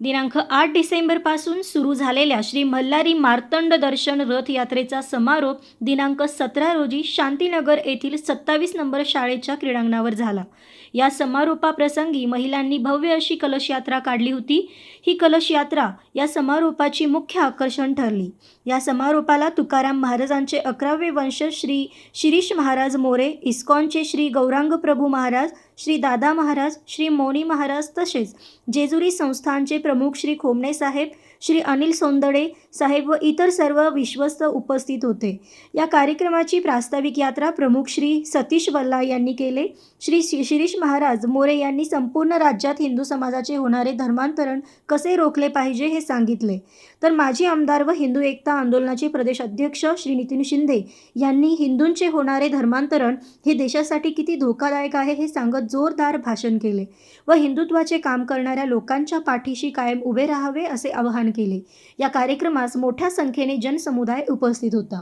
दिनांक आठ डिसेंबरपासून सुरू झालेल्या श्री मल्हारी मार्तंड दर्शन रथयात्रेचा समारोप दिनांक सतरा रोजी शांतीनगर येथील सत्तावीस नंबर शाळेच्या क्रीडांगणावर झाला. या समारोपाप्रसंगी महिलांनी भव्य अशी कलश यात्रा काढली होती. ही कलश यात्रा या समारोपाची मुख्य आकर्षण ठरली. या समारोपाला तुकाराम महाराजांचे अकरावे वंश श्री शिरीष महाराज मोरे इस्कॉनचे श्री गौरांग प्रभू महाराज श्री दादा महाराज श्री मोनी महाराज तसेच जेजुरी संस्थानचे प्रमुख श्री खोमणे साहेब श्री अनिल सोंदडे साहेब व इतर सर्व विश्वस्त उपस्थित होते. या कार्यक्रमाची प्रास्ताविक यात्रा प्रमुख श्री सतीश वल्ला यांनी केले. श्री शिरीष महाराज मोरे यांनी संपूर्ण राज्यात हिंदू समाजाचे होणारे धर्मांतरण कसे रोखले पाहिजे हे सांगितले. तर माजी आमदार व हिंदू एकता आंदोलनाचे प्रदेश अध्यक्ष श्री नितीन शिंदे यांनी हिंदूंचे होणारे धर्मांतरण हे देशासाठी किती धोकादायक आहे हे सांगत जोरदार भाषण केले व हिंदुत्वाचे काम करणाऱ्या लोकांच्या पाठीशी कायम उभे राहावे असे आवाहन केले. या कार्यक्रमात कार्यक्रमास मोठ्या संख्येने जनसमुदाय उपस्थित होता.